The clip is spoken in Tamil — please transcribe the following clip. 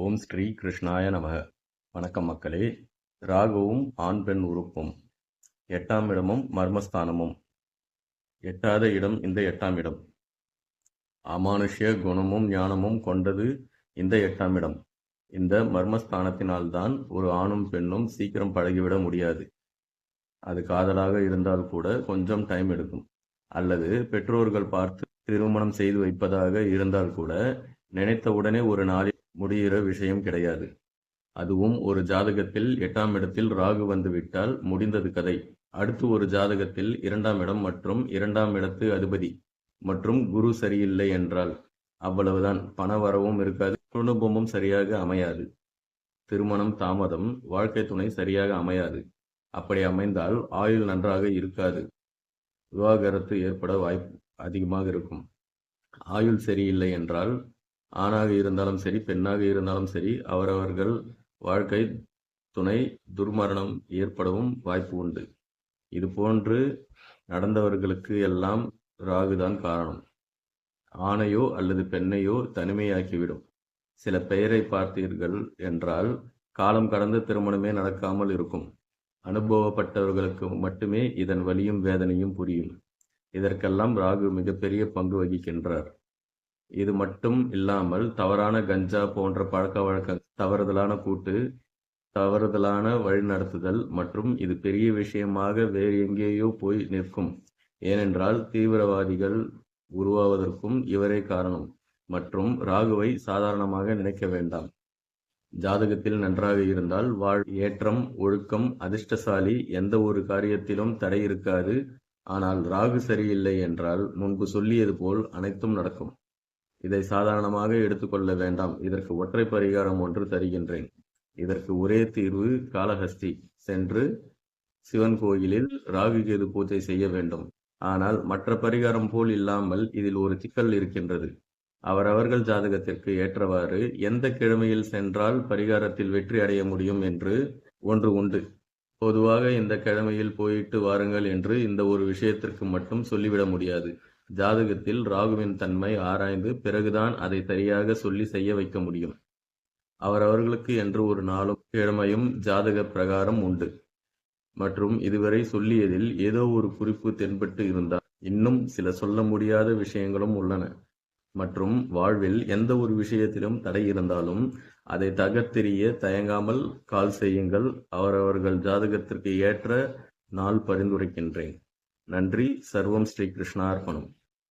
ஓம் ஸ்ரீ கிருஷ்ணாய நமக. வணக்கம் மக்களே. ராகுவும் ஆண் பெண் உறுப்பும். எட்டாம் இடமும் மர்மஸ்தானமும். எட்டாத இடம் இந்த எட்டாம் இடம். அமானுஷ்ய குணமும் ஞானமும் கொண்டது இந்த எட்டாம் இடம். இந்த மர்மஸ்தானத்தினால்தான் ஒரு ஆணும் பெண்ணும் சீக்கிரம் பழகிவிட முடியாது. அது காதலாக இருந்தால் கூட கொஞ்சம் டைம் எடுக்கும். அல்லது பெற்றோர்கள் பார்த்து திருமணம் செய்து வைப்பதாக இருந்தால் கூட நினைத்த உடனே ஒரு நாளில் முடிகிற விஷயம் கிடையாது. அதுவும் ஒரு ஜாதகத்தில் எட்டாம் இடத்தில் ராகு வந்துவிட்டால் முடிந்தது கதை. அடுத்து ஒரு ஜாதகத்தில் இரண்டாம் இடம் மற்றும் இரண்டாம் இடத்து அதிபதி மற்றும் குரு சரியில்லை என்றால் அவ்வளவுதான். பண வரவும் இருக்காது குடும்பமும் சரியாக அமையாது. திருமணம் தாமதம் வாழ்க்கை துணை சரியாக அமையாது. அப்படி அமைந்தால் ஆயுள் நன்றாக இருக்காது. விவாகரத்து ஏற்பட வாய்ப்பு அதிகமாக இருக்கும். ஆயுள் சரியில்லை என்றால் ஆணாக இருந்தாலும் சரி பெண்ணாக இருந்தாலும் சரி அவரவர்கள் வாழ்க்கை துணை துர்மரணம் ஏற்படவும் வாய்ப்பு உண்டு. இது போன்று நடந்தவர்களுக்கு எல்லாம் ராகுதான் காரணம். ஆணையோ அல்லது பெண்ணையோ தனிமையாக்கிவிடும். சில பெயரை பார்த்தீர்கள் என்றால் காலம் கடந்த திருமணமே நடக்காமல் இருக்கும். அனுபவப்பட்டவர்களுக்கு மட்டுமே இதன் வலியும் வேதனையும் புரியும். இதற்கெல்லாம் ராகு மிகப்பெரிய பங்கு வகிக்கின்றார். இது மட்டும் இல்லாமல் தவறான கஞ்சா போன்ற பழக்க வழக்க தவறுதலான கூட்டு தவறுதலான வழிநடத்துதல் மற்றும் இது பெரிய விஷயமாக வேறு எங்கேயோ போய் நிற்கும். ஏனென்றால் தீவிரவாதிகள் உருவாவதற்கும் இவரே காரணம். மற்றும் ராகுவை சாதாரணமாக நினைக்க வேண்டாம். ஜாதகத்தில் நன்றாக இருந்தால் வாழ் ஏற்றம் ஒழுக்கம் அதிர்ஷ்டசாலி எந்த ஒரு காரியத்திலும் தடை இருக்காது. ஆனால் ராகு சரியில்லை என்றால் முன்பு சொல்லியது போல் அனைத்தும் நடக்கும். இதை சாதாரணமாக எடுத்துக்கொள்ள வேண்டாம். இதற்கு ஒற்றை பரிகாரம் ஒன்று தருகின்றேன். இதற்கு ஒரே தீர்வு காளஹஸ்தி. சென்று சிவன் கோயிலில் ராகு கேது பூஜை செய்ய வேண்டும். ஆனால் மற்ற பரிகாரம் போல் இல்லாமல் இதில் ஒரு சிக்கல் இருக்கின்றது. அவரவர்கள் ஜாதகத்திற்கு ஏற்றவாறு எந்த கிழமையில் சென்றால் பரிகாரத்தில் வெற்றி அடைய முடியும் என்று ஒன்று உண்டு. பொதுவாக இந்த கிழமையில் போயிட்டு வாருங்கள் என்று இந்த ஒரு விஷயத்திற்கு மட்டும் சொல்லிவிட முடியாது. ஜாதகத்தில் ராகுவின் தன்மை ஆராய்ந்து பிறகுதான் அதை சரியாக சொல்லி செய்ய வைக்க முடியும். அவரவர்களுக்கு என்று ஒரு நாளும் கிழமையும் ஜாதக பிரகாரம் உண்டு. மற்றும் இதுவரை சொல்லியதில் ஏதோ ஒரு குறிப்பு தென்பட்டு இருந்தால் இன்னும் சில சொல்ல முடியாத விஷயங்களும் உள்ளன. மற்றும் வாழ்வில் எந்த ஒரு விஷயத்திலும் தடை இருந்தாலும் அதை தகர்த்தெறிய தயங்காமல் கால் செய்யுங்கள். அவரவர்கள் ஜாதகத்திற்கு ஏற்ற நாள் பரிந்துரைக்கின்றேன். நன்றி. சர்வம் ஸ்ரீ கிருஷ்ணார்ப்பணம்